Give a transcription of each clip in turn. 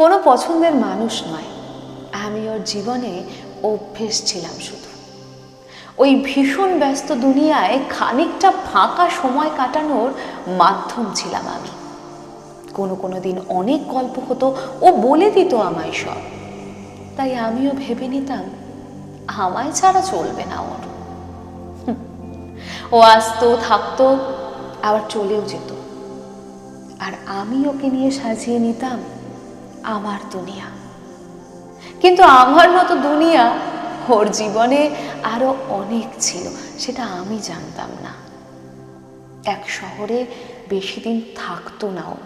কোনো পছন্দের মানুষ নয়। আমি ওর জীবনে অভ্যেস ছিলাম শুধু। ওই ভীষণ ব্যস্ত দুনিয়ায় খানিকটা ফাঁকা সময় কাটানোর মাধ্যম ছিলাম আমি। কোনো কোনো দিন অনেক গল্প হতো ও বলে দিত আমায় সব। তাই আমিও ভেবে নিতাম, আমায় ছাড়া চলবে না ওর। ও আসতো, থাকতো, আবার চলেও যেত। আর আমি ওকে নিয়ে সাজিয়ে নিতাম আমার দুনিয়া। কিন্তু আমার মতো দুনিয়া ওর জীবনে আরও অনেক ছিল, সেটা আমি জানতাম না। এক শহরে বেশি দিন থাকতো নাও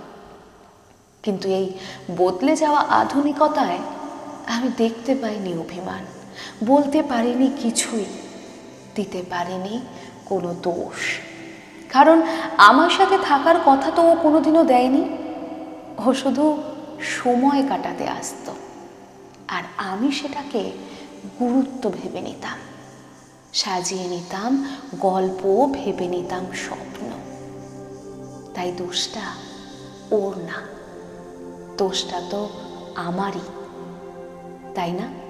কিন্তু এই বদলে যাওয়া আধুনিকতায় আমি দেখতে পাইনি অভিমান, বলতে পারিনি কিছুই, দিতে পারিনি কোনো দোষ। কারণ আমার সাথে থাকার কথা তো ও কোনোদিনও দেয়নি। ও শুধু সময় কাটাতে আসতো। আর আমি সেটাকে গুরুত্ব ভেবে নিতাম। সাজিয়ে নিতাম গল্প ভেবে নিতাম স্বপ্ন। তাই দোষটা ওর না। দোষটা তো আমারই। তাই না?